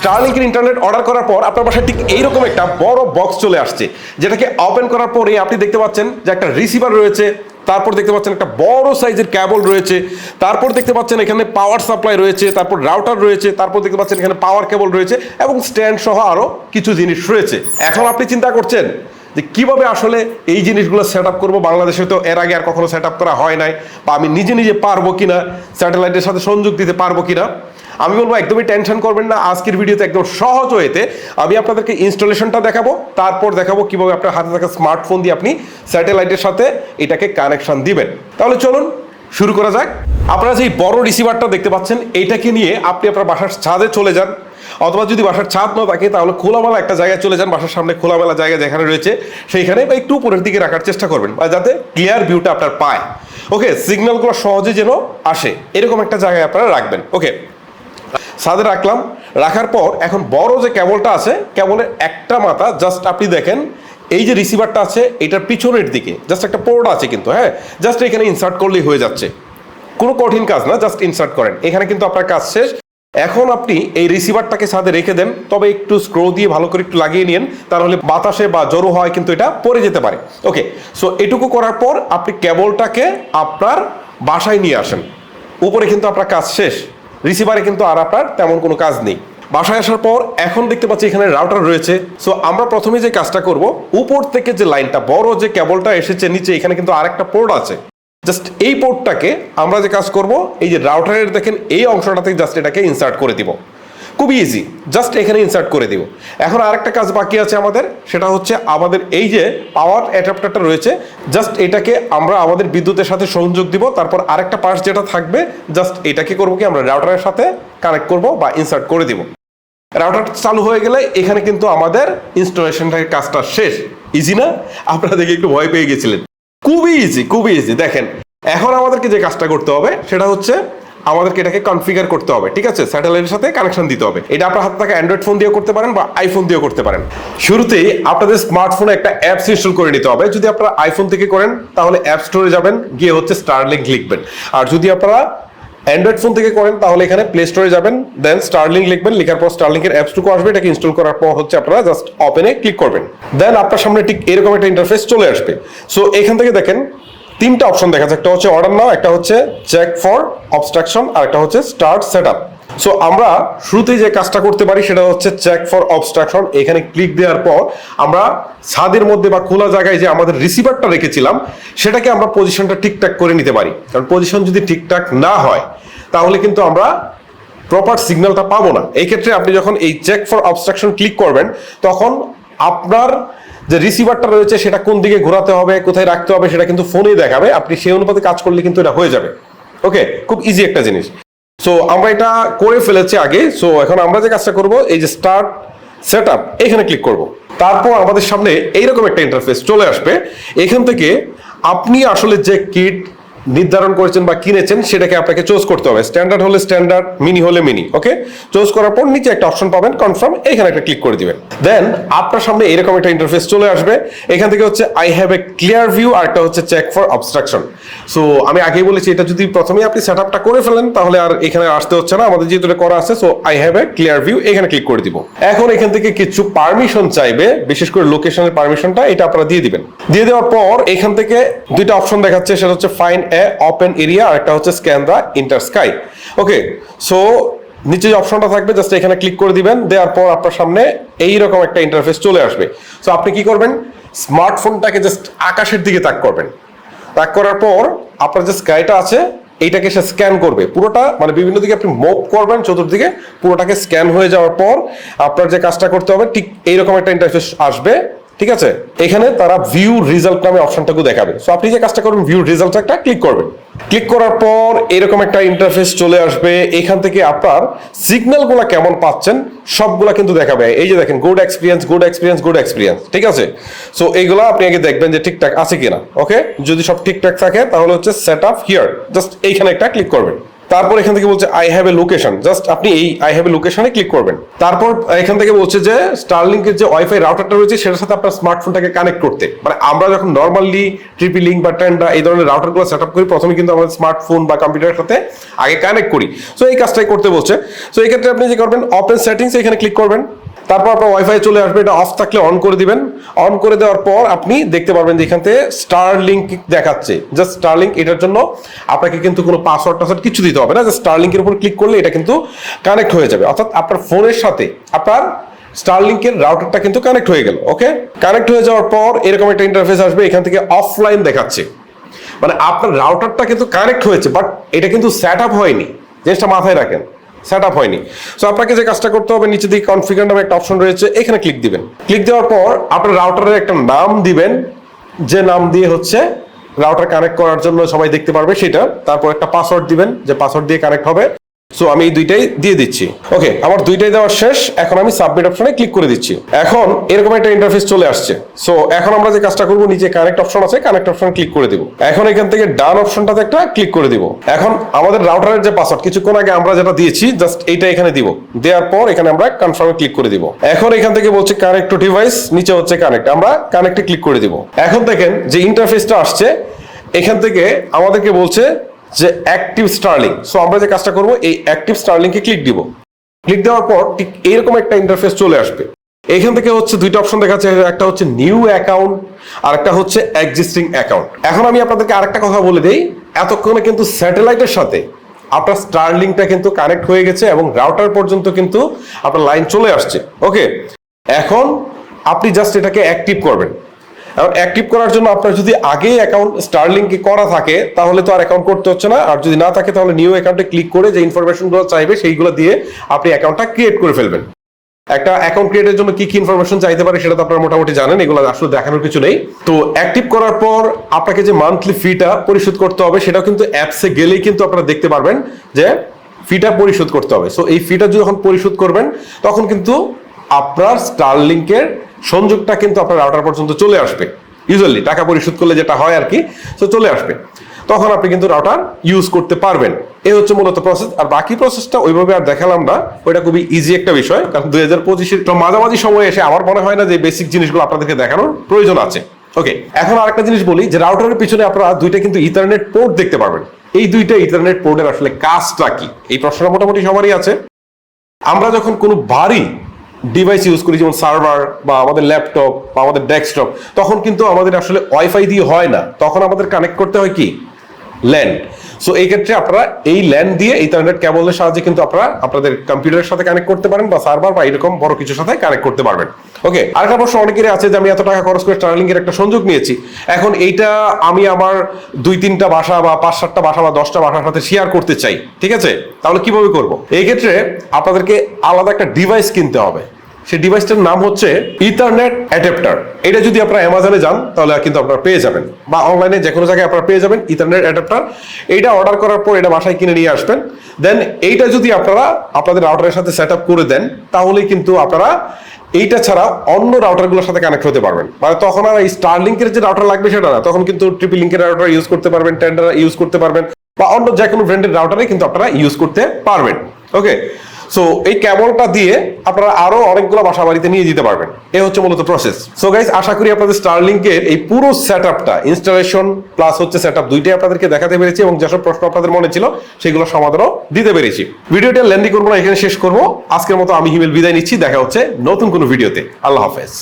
স্টারলিংকের internet order করার পর আপনার বাসায় ঠিক এইরকম একটা বড় বক্স চলে আসছে, যেটাকে ওপেন করার পরে আপনি দেখতে পাচ্ছেন যে একটা রিসিভার রয়েছে, তারপর দেখতে পাচ্ছেন একটা বড় সাইজের ক্যাবল রয়েছে, তারপর দেখতে পাচ্ছেন এখানে পাওয়ার সাপ্লাই রয়েছে, তারপর রাউটার রয়েছে, তারপর দেখতে পাচ্ছেন এখানে পাওয়ার কেবল রয়েছে এবং স্ট্যান্ড সহ আরও কিছু জিনিস রয়েছে। এখন আপনি চিন্তা করছেন যে কীভাবে আসলে এই জিনিসগুলো সেট আপ করব? বাংলাদেশে তো এর আগে আর কখনো সেট আপ করা হয় নাই, বা আমি নিজে নিজে পারব কিনা স্যাটেলাইটের সাথে সংযোগ দিতে পারব কিনা? আমি বলব একদমই টেনশন করবেন না, আজকের ভিডিওতে একদম সহজ ওয়েতে আমি আপনাদেরকে ইনস্টলেশনটা দেখাবো, তারপর দেখাবো কীভাবে আপনার হাতে থাকা স্মার্টফোন দিয়ে আপনি স্যাটেলাইটের সাথে এটাকে কানেকশন দিবেন। তাহলে চলুন শুরু করা যাক। আপনারা যে বড় রিসিভারটা দেখতে পাচ্ছেন এইটাকে নিয়ে আপনি আপনার বাসার ছাদে চলে যান। অথবা যদি বাসার ছাদ না থাকে, তাহলে খোলামেলা একটা জায়গায় চলে যান, বাসার সামনে খোলামেলা জায়গা যেখানে রয়েছে, সেইখানে বা একটু উপরের দিকে রাখার চেষ্টা করবেন, বা যাতে ক্লিয়ার ভিউটা আপনার পায়। ওকে সিগন্যালগুলো সহজে যেন আসে, এরকম একটা জায়গায় আপনারা রাখবেন। ওকে ছাদে রাখলাম। রাখার পর এখন বড় যে কেবলটা আছে কেবলের একটা মাথা জাস্ট আপনি দেখেন, এই যে রিসিভারটা আছে, এটার পিছনের দিকে জাস্ট একটা পোর্ট আছে কিন্তু হ্যাঁ? জাস্ট এখানে ইনসার্ট করলেই হয়ে যাচ্ছে। কোনো কঠিন কাজ না জাস্ট ইনসার্ট করেন। এখানে কিন্তু আপনার কাজ শেষ। এখন আপনি এই রিসিভারটাকে সাথে রেখে দেন, তবে একটু স্ক্রো দিয়ে ভালো করে একটু লাগিয়ে নিন তাহলে বাতাসে বা জড়ো হয় কিন্তু এটা পড়ে যেতে পারে। ওকে সো এটুকু করার পর আপনি কেবলটাকে আপনার বাসায় নিয়ে আসেন। উপরে কিন্তু আপনার কাজ শেষ। রিসিভারে কিন্তু আর আপনার তেমন কোনো কাজ নেই। বাসায় আসার পর এখন দেখতে পাচ্ছি এখানে রাউটার রয়েছে। সো আমরা প্রথমে যে কাজটা করব, উপর থেকে যে লাইনটা, বড় যে কেবলটা এসেছে নিচে, এখানে কিন্তু আরেকটা পোর্ট আছে। জাস্ট এই পোর্টটাকে আমরা যে কাজ করব, এই যে রাউটারের দেখেন, এই অংশটাতে জাস্ট এটাকে ইনসার্ট করে দিব। খুবই ইজি জাস্ট এখানে ইনসার্ট করে দিব। এখন আরেকটা কাজ বাকি আছে আমাদের, সেটা হচ্ছে আমাদের এই যে পাওয়ার অ্যাডাপ্টারটা রয়েছে জাস্ট এটাকে আমরা আমাদের বিদ্যুতের সাথে সংযোগ দিব, তারপর আরেকটা পার্টস যেটা থাকবে জাস্ট এটাকে করব কি, আমরা রাউটারের সাথে কানেক্ট করব বা ইনসার্ট করে দিব। রাউটার চালু হয়ে গেলে এখানে কিন্তু আমাদের ইনস্টলেশনটার কাজটা শেষ। ইজি না? আপনারা দেখে একটু ভয় পেয়ে গেছিলেন। খুবই ইজি খুবই ইজি দেখেন। এখন আমাদেরকে যে কাজটা করতে হবে, সেটা হচ্ছে আমাদেরকে এটাকে কনফিগার করতে হবে, ঠিক আছে? স্যাটেলাইটের সাথে কানেকশন দিতে হবে। এটা আপনার হাতে থাকা অ্যান্ড্রয়েড ফোন দিয়েও করতে পারেন বা আইফোন দিয়েও করতে পারেন। শুরুতেই আপনাদের স্মার্টফোনে একটা অ্যাপস ইনস্টল করে নিতে হবে। যদি আপনারা আইফোন থেকে করেন, তাহলে অ্যাপ স্টোরে যাবেন, গিয়ে হচ্ছে স্টারলিংক লিখবেন। আর যদি আপনারা অ্যান্ড্রয়েড ফোন থেকে করেন, তাহলে এখানে প্লে স্টোরে যাবেন দেন স্টারলিং লিখবেন। লেখার পর স্টারলিংকের অ্যাপসটুকু আসবে, এটাকে ইনস্টল করার পর হচ্ছে আপনারা জাস্ট ওপেনে ক্লিক করবেন। দেন আপনার সামনে ঠিক এরকম একটা ইন্টারফেস চলে আসবে। সো এখান থেকে দেখেন তিনটা অপশন দেখা যাচ্ছে একটা হচ্ছে অর্ডার নাও একটা হচ্ছে চেক ফর অবস্ট্রাকশন আর একটা হচ্ছে স্টার্ট সেট আপ সো আমরা শুরুতেই যে কাজটা করতে পারি সেটা হচ্ছে চেক ফর অবস্ট্রাকশন এখানে ক্লিক দেওয়ার পর আমরা ছাদের মধ্যে বা খোলা জায়গায় যে আমাদের রিসিভারটা রেখেছিলাম, সেটাকে আমরা পজিশনটা ঠিকঠাক করে নিতে পারি। কারণ পজিশন যদি ঠিকঠাক না হয়, তাহলে কিন্তু আমরা প্রপার সিগন্যালটা পাবো না। এই ক্ষেত্রে আপনি যখন এই চেক ফর অবস্ট্রাকশন ক্লিক করবেন, তখন আপনার যে রিসিভারটা রয়েছে সেটা কোন দিকে ঘোরাতে হবে, কোথায় রাখতে হবে সেটা কিন্তু ফোনেই দেখাবে। আপনি সেই অনুপাতে কাজ করলে কিন্তু এটা হয়ে যাবে। ওকে খুব ইজি একটা জিনিস। সো আমরা এটা করে ফেলেছি আগে। সো এখন আমরা যে কাজটা করব, এই যে স্টার্ট সেট আপ এখানে ক্লিক করব। তারপর আমাদের সামনে এইরকম একটা ইন্টারফেস চলে আসবে। এখান থেকে আপনি আসলে যে কিট নির্ধারণ করেছেন বা কিনেছেন, সেটাকে আপনাকে চুজ করতে হবে। স্ট্যান্ডার্ড হলে স্ট্যান্ডার্ড মিনি হলে মিনি ওকে চুজ করার পর নিচে একটা অপশন পাবেন কনফার্ম এখানে একটা ক্লিক করে দিবেন। দেন আপনার সামনে এরকম একটা ইন্টারফেস চলে আসবে। এখান থেকে হচ্ছে I have a clear view আর একটা হচ্ছে চেক ফর অবস্ট্রাকশন সো আমি আগেই বলেছি, এটা যদি প্রথমেই আপনি সেট আপটা করে ফেলেন, তাহলে আর এখানে আসতে হচ্ছে না। আমাদের যেহেতু করা আছে so I have a clear view এখানে ক্লিক করে দিব। এখন এখান থেকে কিছু পারমিশন চাইবে, বিশেষ করে লোকেশনের পারমিশনটা এটা আপনারা দিয়ে দিবেন। দিয়ে দেওয়ার পর, এখান থেকে দুইটা অপশন দেখাচ্ছে, সেটা হচ্ছে ফাইন ওপেন এরিয়া আর একটা হচ্ছে scan the inter sky okay so নিচে যে অপশনটা থাকবে জাস্ট এখানে ক্লিক করে দিবেন, দেওয়ার পর আপনার সামনে এইরকম একটা ইন্টারফেস চলে আসবে। সো আপনি কি করবেন? স্মার্টফোনটাকে জাস্ট আকাশের দিকে তাক করবেন। তাক করার পর আপনার যে স্কাইটা আছে, এইটাকে সে স্ক্যান করবে। পুরোটা মানে বিভিন্ন দিকে আপনি মুভ করবেন, চতুর্দিকে পুরোটাকে স্ক্যান হয়ে যাওয়ার পর আপনার যে কাজটা করতে হবে, ঠিক এইরকম একটা ইন্টারফেস আসবে। ঠিক আছে? এখানে তারা ভিউ রেজাল্ট নামে অপশনটাকে দেখাবে। সো আপনি যে কাজটা করবেন ভিউ রেজাল্ট একটা ক্লিক করবেন। ক্লিক করার পর এরকম একটা ইন্টারফেস চলে আসবে। এখান থেকে আপনার সিগন্যালগুলো কেমন পাচ্ছেন, সবগুলা কিন্তু দেখাবে। এই যে দেখেন good experience good experience good experience ঠিক আছে? সো এইগুলো আপনি আগে দেখবেন যে ঠিকঠাক আছে কিনা ওকে যদি সব ঠিকঠাক থাকে, তাহলে হচ্ছে সেট আপ হিয়ার জাস্ট এইখানে একটা ক্লিক করবেন। তারপর এখান থেকে বলছে I have a location just আপনি এই আই হ্যাভ এ লোকেশনে ক্লিক করবেন। তারপর এখান থেকে বলছে যে স্টারলিংকের যে ওয়াইফাই রাউটারটা রয়েছে, সেটার সাথে আপনার স্মার্টফোনটাকে কানেক্ট করতে। মানে আমরা যখন নর্মালি ট্রিপি লিঙ্ক বা টেন্ডা এই ধরনের রাউটারগুলো সেট আপ করি, প্রথমে কিন্তু আমাদের স্মার্টফোন বা কম্পিউটারের সাথে আগে কানেক্ট করি। সো এই কাজটাই করতে বলছে। সো এই ক্ষেত্রে আপনি যে করবেন ওপেন সেটিংস এখানে ক্লিক করবেন। তারপর আপনার ওয়াইফাই চলে আসবে, এটা অফ থাকলে অন করে দিবেন। অন করে দেওয়ার পর আপনি দেখতে পারবেন যে এখান থেকে স্টার লিঙ্ক দেখাচ্ছে। জাস্ট স্টার লিঙ্ক এটার জন্য আপনাকে কিন্তু কোনো পাসওয়ার্ড টাসওয়ার্ড কিছু দিতে হবে না। জাস্ট স্টার লিঙ্কের উপর ক্লিক করলে এটা কিন্তু কানেক্ট হয়ে যাবে। অর্থাৎ আপনার ফোনের সাথে আপনার স্টারলিংকের রাউটারটা কিন্তু কানেক্ট হয়ে গেল ওকে কানেক্ট হয়ে যাওয়ার পর এরকম একটা ইন্টারফেস আসবে, এখান থেকে অফলাইন দেখাচ্ছে। মানে আপনার রাউটারটা কিন্তু কানেক্ট হয়েছে বাট এটা কিন্তু সেট আপ হয়নি। জিনিসটা মাথায় রাখেন। সেট আপ হয়নি। সো আপনাকে যে কাজটা করতে হবে নিচে দিকে কনফিগার নামে একটা অপশন রয়েছে, এখানে ক্লিক দিবেন। ক্লিক দেওয়ার পর আপনার রাউটারের একটা নাম দিবেন, যে নাম দিয়ে হচ্ছে রাউটার কানেক্ট করার জন্য সবাই দেখতে পারবে সেটা। তারপর একটা পাসওয়ার্ড দিবেন, যে পাসওয়ার্ড দিয়ে কানেক্ট হবে। সো আমি এই দুইটাই দিয়ে দিচ্ছি। ওকে আমার দুইটাই দেওয়ার শেষ। এখন আমি সাবমিট অপশনে ক্লিক করে দিচ্ছি। এখন এরকম একটা ইন্টারফেস চলে আসছে। সো এখন আমরা যে কাজটা করব, নিচে কানেক্ট অপশন আছে কানেক্ট অপশন ক্লিক করে দিব। এখন এখান থেকে ডান অপশনটাতে একটা ক্লিক করে দিব। এখন আমাদের রাউটারের যে পাসওয়ার্ড কিছুক্ষণ আগে আমরা যেটা দিয়েছি জাস্ট এইটা এখানে দিব। দেওয়ার পর এখানে আমরা কনফার্মে ক্লিক করে দিব। এখন এখান থেকে বলছে কানেক্ট টু ডিভাইস নিচে হচ্ছে কানেক্ট আমরা কানেক্টে ক্লিক করে দিব। এখন দেখেন যে ইন্টারফেসটা আসছে, এখান থেকে আমাদেরকে বলছে যে অ্যাক্টিভ স্টার্লিং সো আমরা যে কাজটা করব, এই অ্যাক্টিভ স্টার্লিংকে ক্লিক দিব। ক্লিক দেওয়ার পর ঠিক এরকম একটা ইন্টারফেস চলে আসবে। এখান থেকে হচ্ছে দুইটা অপশন দেখাচ্ছে একটা হচ্ছে নিউ অ্যাকাউন্ট আর একটা হচ্ছে এক্সিস্টিং অ্যাকাউন্ট এখন আমি আপনাদেরকে আরেকটা কথা বলে দেই, এতক্ষণে কিন্তু স্যাটেলাইটের সাথে আপনার স্টারলিংটা কিন্তু কানেক্ট হয়ে গেছে এবং রাউটার পর্যন্ত কিন্তু আপনার লাইন চলে আসছে। ওকে এখন আপনি জাস্ট এটাকে অ্যাক্টিভ করবেন। এখন অ্যাক্টিভ করার জন্য আপনার যদি আগেই অ্যাকাউন্ট স্টারলিংকে করা থাকে, তাহলে তো আর অ্যাকাউন্ট করতে হচ্ছে না। আর যদি না থাকে, তাহলে নিউ অ্যাকাউন্টে ক্লিক করে যে ইনফরমেশনগুলো চাইবে, সেইগুলো দিয়ে আপনি অ্যাকাউন্টটা ক্রিয়েট করে ফেলবেন। একটা অ্যাকাউন্ট ক্রিয়েটের জন্য কি কি ইনফরমেশন চাইতে পারে, সেটা তো আপনারা মোটামুটি জানেন, এগুলো আসলে দেখানোর কিছু নেই। তো অ্যাক্টিভ করার পর আপনাকে যে মান্থলি ফিটা পরিশোধ করতে হবে, সেটাও কিন্তু অ্যাপসে গেলেই কিন্তু আপনারা দেখতে পারবেন যে ফিটা পরিশোধ করতে হবে। সো এই ফিটা যখন পরিশোধ করবেন, তখন কিন্তু আপনার স্টারলিংকের সংযোগটা কিন্তু আপনার রাউটার পর্যন্ত চলে আসবে। ইউজুয়ালি টাকা পরিশোধ করলে যেটা হয় আর কি তো চলে আসবে। তখন আপনি কিন্তু রাউটার ইউজ করতে পারবেন। এই হচ্ছে মূলত প্রসেস আর বাকি প্রসেসটা ওইভাবে আর দেখালাম না। ওইটা খুবই ইজি একটা বিষয়, কারণ দুই হাজার পঁচিশের মাঝামাঝি সময়ে এসে আমার মনে হয় না যে বেসিক জিনিসগুলো আপনাদেরকে দেখানোর প্রয়োজন আছে। ওকে এখন আরেকটা জিনিস বলি, যে রাউটারের পিছনে আপনারা দুইটা কিন্তু ইন্টারনেট পোর্ট দেখতে পারবেন। এই দুইটা ইন্টারনেট পোর্টের আসলে কাজটা কি? এই প্রশ্নটা মোটামুটি সবারই আছে। আমরা যখন কোনো ভারী ডিভাইস ইউজ করি, যেমন সার্ভার বা আমাদের ল্যাপটপ বা আমাদের ডেস্কটপ তখন কিন্তু আমাদের আসলে ওয়াইফাই দিয়ে হয় না। তখন আমাদের কানেক্ট করতে হয় কি? ল্যান্ড সো এই ক্ষেত্রে আপনারা এই ল্যান্ড দিয়ে ইন্টারনেট কেবলের সাহায্যে কিন্তু আপনারা আপনাদের কম্পিউটারের সাথে কানেক্ট করতে পারেন বা সার্ভার বা এরকম বড় কিছুর সাথে কানেক্ট করতে পারবেন। ওকে আরেকটা প্রশ্ন অনেকেরই আছে যে আমি এত টাকা খরচ করে স্টারলিংকের একটা সংযোগ নিয়েছি। এখন এইটা আমি আমার দুই তিনটা বাসা বা পাঁচ সাতটা বাসা বা দশটা বাসার সাথে শেয়ার করতে চাই, ঠিক আছে? তাহলে কীভাবে করব? এই ক্ষেত্রে আপনাদেরকে আলাদা একটা ডিভাইস কিনতে হবে। সেই ডিভাইসটার নাম হচ্ছে ইথারনেট অ্যাডাপ্টার এটা যদি আপনারা অ্যামাজনে যান, তাহলে কিন্তু আপনারা পেয়ে যাবেন। বা অনলাইনে যে কোনো জায়গায় আপনারা পেয়ে যাবেন ইথারনেট অ্যাডাপ্টার এইটা অর্ডার করার পর এটা বাসায় কিনে নিয়ে আসবেন। দেন এইটা যদি আপনারা আপনাদের রাউটারের সাথে সেট আপ করে দেন, তাহলেই কিন্তু আপনারা এইটা ছাড়া অন্য রাউটারগুলোর সাথে কানেক্ট হতে পারবেন। মানে তখন আর এই স্টারলিংকের যে রাউটার লাগবে সেটা না। তখন কিন্তু ট্রিপল লিঙ্কের রাউটার ইউজ করতে পারবেন টেন্ডার ইউজ করতে পারবেন, বা অন্য যে কোনো ব্র্যান্ডের রাউটারে কিন্তু আপনারা ইউজ করতে পারবেন। ওকে সো এই ক্যাবলটা দিয়ে আপনারা আরও অনেকগুলো বাসা বাড়িতে নিয়ে যেতে পারবেন। এই হচ্ছে মূলত প্রসেস সো গাইস আশা করি আপনাদের স্টারলিংকের এই পুরো সেট আপটা ইনস্টলেশন প্লাস হচ্ছে সেট আপ দুইটাই আপনাদেরকে দেখাতে পেরেছি এবং যেসব প্রশ্ন আপনাদের মনে ছিল, সেগুলো সমাধানও দিতে পেরেছি। ভিডিওটা লেন্দি করব না, এখানে শেষ করব। আজকের মতো আমি হিমেল বিদায় নিচ্ছি। দেখা হচ্ছে নতুন কোনো ভিডিওতে। আল্লাহ হাফেজ।